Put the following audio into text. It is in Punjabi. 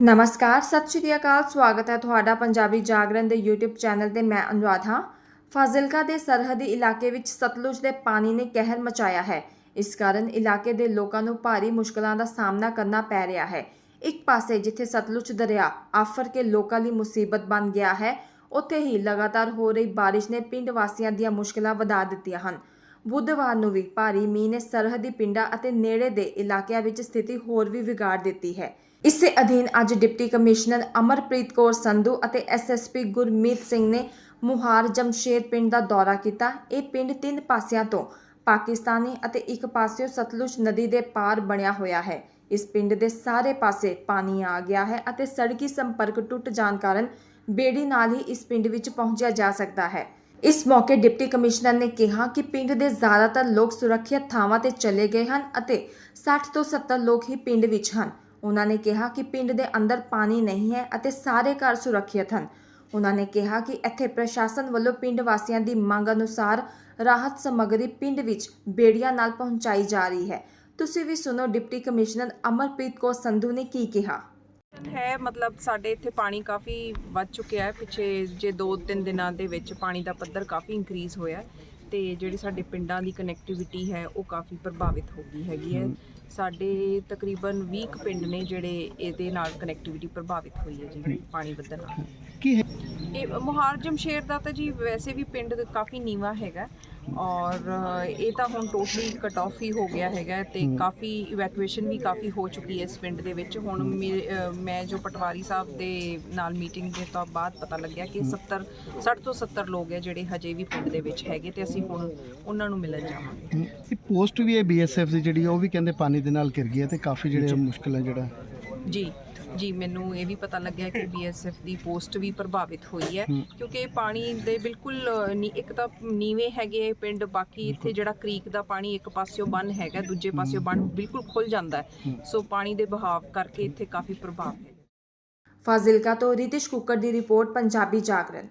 ਨਮਸਕਾਰ, ਸਤਿ ਸ਼੍ਰੀ ਅਕਾਲ, ਸਵਾਗਤ ਹੈ ਤੁਹਾਡਾ ਪੰਜਾਬੀ ਜਾਗਰਣ ਦੇ YouTube ਚੈਨਲ ਤੇ ਮੈਂ ਅਨੁਰਾਧ। ਹਾਂ ਫਾਜ਼ਿਲਕਾ ਦੇ ਸਰਹੱਦੀ ਇਲਾਕੇ ਵਿੱਚ ਸਤਲੁਜ ਦੇ ਪਾਣੀ ਨੇ ਕਹਿਰ ਮਚਾਇਆ ਹੈ। ਇਸ ਕਾਰਨ ਇਲਾਕੇ ਦੇ ਲੋਕਾਂ ਨੂੰ ਭਾਰੀ ਮੁਸ਼ਕਲਾਂ ਦਾ ਸਾਹਮਣਾ ਕਰਨਾ ਪੈ ਰਿਹਾ ਹੈ। ਇੱਕ ਪਾਸੇ ਜਿੱਥੇ ਸਤਲੁਜ ਦਰਿਆ ਆਫਰ ਕੇ ਲੋਕਾਂ ਲਈ ਮੁਸੀਬਤ ਬਣ ਗਿਆ ਹੈ, ਉੱਥੇ ਹੀ ਲਗਾਤਾਰ ਹੋ ਰਹੀ ਬਾਰਿਸ਼ ਨੇ ਪਿੰਡ ਵਾਸੀਆਂ ਦੀਆਂ ਮੁਸ਼ਕਲਾਂ ਵਧਾ ਦਿੱਤੀਆਂ ਹਨ। ਬੁੱਧਵਾਰ ਨੂੰ ਵੀ ਭਾਰੀ ਮੀਂਹ ਨੇ ਸਰਹੱਦੀ ਪਿੰਡਾਂ ਅਤੇ ਨੇੜੇ ਦੇ ਇਲਾਕਿਆਂ ਵਿੱਚ ਸਥਿਤੀ ਹੋਰ ਵੀ ਵਿਗਾੜ ਦਿੱਤੀ ਹੈ। ਇਸੇ ਅਧੀਨ ਅੱਜ ਡਿਪਟੀ ਕਮਿਸ਼ਨਰ ਅਮਰਪ੍ਰੀਤ ਕੌਰ ਸੰਧੂ ਅਤੇ ਐਸਐਸਪੀ ਗੁਰਮੀਤ ਸਿੰਘ ਨੇ ਮੁਹਾਰ ਜਮਸ਼ੇਦ ਪਿੰਡ ਦਾ ਦੌਰਾ ਕੀਤਾ। ਇਹ ਪਿੰਡ ਤਿੰਨ ਪਾਸਿਆਂ ਤੋਂ ਪਾਕਿਸਤਾਨੀ ਅਤੇ ਇੱਕ ਪਾਸਿਓਂ ਸਤਲੁਜ ਨਦੀ ਦੇ ਪਾਰ ਬਣਿਆ ਹੋਇਆ ਹੈ। ਇਸ ਪਿੰਡ ਦੇ ਸਾਰੇ ਪਾਸੇ ਪਾਣੀ ਆ ਗਿਆ ਹੈ ਅਤੇ ਸੜਕੀ ਸੰਪਰਕ ਟੁੱਟ ਜਾਣ ਕਾਰਨ ਬੇੜੀ ਨਾਲ ਹੀ ਇਸ ਪਿੰਡ ਵਿੱਚ ਪਹੁੰਚਿਆ ਜਾ ਸਕਦਾ ਹੈ। ਇਸ ਮੌਕੇ ਡਿਪਟੀ ਕਮਿਸ਼ਨਰ ਨੇ ਕਿਹਾ ਕਿ ਪਿੰਡ ਦੇ ਜ਼ਿਆਦਾਤਰ ਲੋਕ ਸੁਰੱਖਿਅਤ ਥਾਵਾਂ ਤੇ ਚਲੇ ਗਏ ਹਨ ਅਤੇ 60 ਤੋਂ 70 ਲੋਕ ਹੀ ਪਿੰਡ ਵਿੱਚ ਹਨ। ਉਹਨਾਂ ਨੇ ਕਿਹਾ ਕਿ ਪਿੰਡ ਦੇ ਅੰਦਰ ਪਾਣੀ ਨਹੀਂ ਹੈ ਅਤੇ ਸਾਰੇ ਘਰ ਸੁਰੱਖਿਅਤ ਹਨ। ਉਹਨਾਂ ਨੇ ਕਿਹਾ ਕਿ ਇੱਥੇ ਪ੍ਰਸ਼ਾਸਨ ਵੱਲੋਂ ਪਿੰਡ ਵਾਸੀਆਂ ਦੀ ਮੰਗ ਅਨੁਸਾਰ ਰਾਹਤ ਸਮੱਗਰੀ ਪਿੰਡ ਵਿੱਚ ਬੇੜੀਆਂ ਨਾਲ ਪਹੁੰਚਾਈ ਜਾ ਰਹੀ ਹੈ। ਤੁਸੀਂ ਵੀ ਸੁਣੋ ਡਿਪਟੀ ਕਮਿਸ਼ਨਰ ਅਮਰਪ੍ਰੀਤ ਕੌਰ ਸੰਧੂ ਨੇ ਕੀ ਕਿਹਾ। ਹੈ ਮਤਲਬ ਸਾਡੇ ਇੱਥੇ ਪਾਣੀ ਕਾਫੀ ਵੱਧ ਚੁੱਕਿਆ ਹੈ। ਪਿੱਛੇ ਜੇ 2-3 ਦਿਨਾਂ ਦੇ ਵਿੱਚ ਪਾਣੀ ਦਾ ਪੱਧਰ ਕਾਫੀ ਇਨਕਰੀਜ਼ ਹੋਇਆ ਤੇ ਜਿਹੜੀ ਸਾਡੇ ਪਿੰਡਾਂ ਦੀ ਕਨੈਕਟੀਵਿਟੀ ਹੈ ਉਹ ਕਾਫੀ ਪ੍ਰਭਾਵਿਤ ਹੋ ਗਈ ਹੈਗੀ ਹੈ। ਸਾਡੇ ਤਕਰੀਬਨ 20 ਕੁ ਪਿੰਡ ਨੇ ਜਿਹੜੇ ਇਹਦੇ ਨਾਲ ਕਨੈਕਟੀਵਿਟੀ ਪ੍ਰਭਾਵਿਤ ਹੋਈ ਹੈ ਜੀ ਪਾਣੀ ਵਧਣ ਨਾਲ। ਕੀ ਹੈ? ਇਹ ਮੁਹਾਰ ਜਮਸ਼ੇਰ ਦਾ ਤਾਂ ਜੀ ਵੈਸੇ ਵੀ ਪਿੰਡ ਕਾਫੀ ਨੀਵਾ ਹੈਗਾ ਔਰ ਇਹ ਤਾਂ ਹੁਣ ਟੋਟਲੀ ਕਟ ਆਫ ਹੀ ਹੋ ਗਿਆ ਹੈਗਾ ਤੇ ਕਾਫੀ ਇਵੈਕੂਏਸ਼ਨ ਵੀ ਕਾਫੀ ਹੋ ਚੁੱਕੀ ਹੈ ਇਸ ਪਿੰਡ ਦੇ ਵਿੱਚ। ਹੁਣ ਮੈਂ ਜੋ ਪਟਵਾਰੀ ਸਾਹਿਬ ਦੇ ਨਾਲ ਮੀਟਿੰਗ ਦੇ ਤੋਂ ਬਾਅਦ ਪਤਾ ਲੱਗਿਆ ਕਿ 70 60 ਤੋਂ 70 ਲੋਕ ਹੈ ਜਿਹੜੇ ਹਜੇ ਵੀ ਪਿੰਡ ਦੇ ਵਿੱਚ ਹੈਗੇ ਤੇ ਅਸੀਂ ਹੁਣ ਉਹਨਾਂ ਨੂੰ ਮਿਲਣ ਜਾਵਾਂਗੇ। ਇਹ ਪੋਸਟ ਵੀ ਹੈ ਬੀਐਸਐਫ ਦੀ ਜਿਹੜੀ ਉਹ ਵੀ ਕਹਿੰਦੇ ਪਾਣੀ ਦੇ ਨਾਲ ਘਿਰ ਗਈ ਹੈ ਤੇ ਕਾਫੀ ਜਿਹੜੇ ਮੁਸ਼ਕਲ ਹੈ ਜਿਹੜਾ। ਜੀ। ਜੀ ਮੈਨੂੰ ਇਹ ਵੀ ਪਤਾ ਲੱਗਿਆ ਕਿ ਬੀਐਸਐਫ ਦੀ ਪੋਸਟ ਵੀ ਪ੍ਰਭਾਵਿਤ ਹੋਈ ਹੈ। ਕਿਉਂਕਿ ਇਹ ਪਾਣੀ ਦੇ ਬਿਲਕੁਲ ਨੀ- ਇੱਕ ਤਾਂ ਨੀਵੇਂ ਹੈਗੇ ਪਿੰਡ ਬਾਕੀ ਇੱਥੇ ਜਿਹੜਾ ਕ੍ਰੀਕ ਦਾ ਪਾਣੀ ਇੱਕ ਪਾਸਿਓਂ ਬੰਨ ਹੈਗਾ ਦੂਜੇ ਪਾਸਿਓਂ ਬੰਨ ਬਿਲਕੁਲ ਖੁੱਲ ਜਾਂਦਾ ਹੈ। ਸੋ ਪਾਣੀ ਦੇ ਬਹਾਵ ਕਰਕੇ ਇੱਥੇ ਕਾਫੀ ਪ੍ਰਭਾਵ ਹੈ ਫਾਜ਼ਿਲਕਾ ਤੋਂ ਰਿਤਿਸ਼ ਕੁੱਕਰ ਦੀ ਰਿਪੋਰਟ ਪੰਜਾਬੀ ਜਾਗਰਣ।